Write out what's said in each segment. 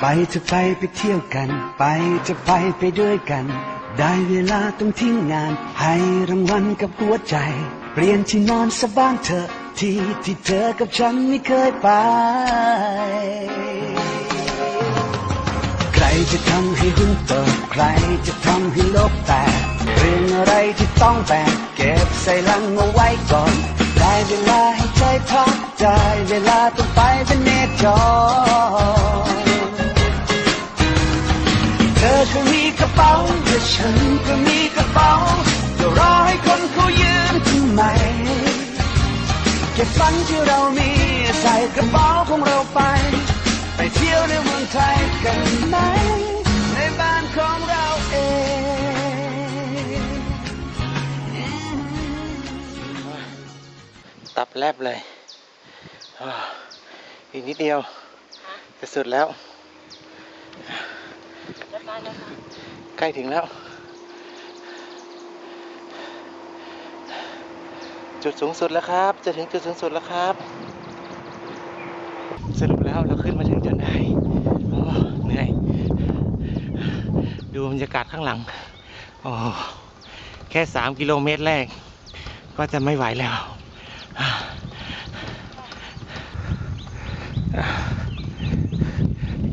ไปจะไปไปเที่ยวกัน ไปจะไปไปด้วยกัน ได้เวลาต้องทิ้งงาน ให้รางวัลกับหัวใจ เปลี่ยนที่นอนสะบ้างเถอะที่ที่เธอกับฉันไม่เคยไป ใครจะทำให้หุ้นเตกใครจะทำให้โลกแตกเรื่องอะไรที่ต้องแบกเก็บใส่ลังเอาไว้ก่อน ได้เวลาให้ใจพักได้เวลาต้องไปเป็นเนจร กระเป๋าแต่ฉันก็มีกระเป๋าจะรอให้คนเขายืมทำไมเก็บฝันที่เรามีใส่กระเป๋าของเราไป ไปเที่ยวในเมืองไทยกันไหมในบ้านของเราเองตับแลบเลยอ่าอีกนิดเดียวจะสุดแล้ว ใกล้ถึงแล้ว จุดสูงสุดแล้วครับ จะถึงจุดสูงสุดแล้วครับ สรุปแล้วเราขึ้นมาถึงจนได้โอ้เหนื่อย ดูบรรยากาศข้างหลังโอ้แค่สามกิโลเมตรแรก ก็จะไม่ไหวแล้ว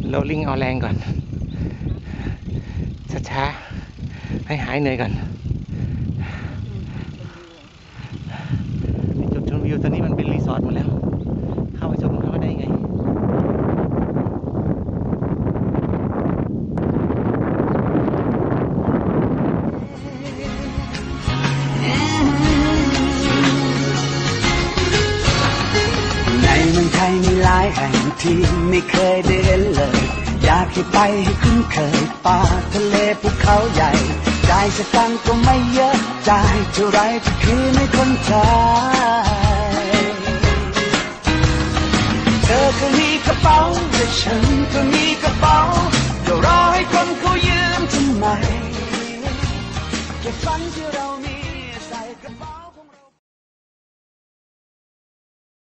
โรลลิ่งเอาแรงก่อน ช้าๆให้หายเหนื่อยก่อนจุดชมวิวตอนนี้มันเป็นรีสอร์ทหมดแล้ว เข้าไปชมเข้ามาได้ไงในเมืองไทยมีหลายแห่งที่ไม่เคยได้เห็นเลย อยากให้ไปให้คุ้นเคยป่าทะเลภูเขาใหญ่จ่ายสตังก็ไม่เยอะจ่ายเท่าไรก็คือไม่คนไทยเธอก็มีกระเป๋าแต่ฉันก็มีกระเป๋าก็รอให้คนเขายืมทำไมเก็บฝันที่เรามีใส่กระเป๋า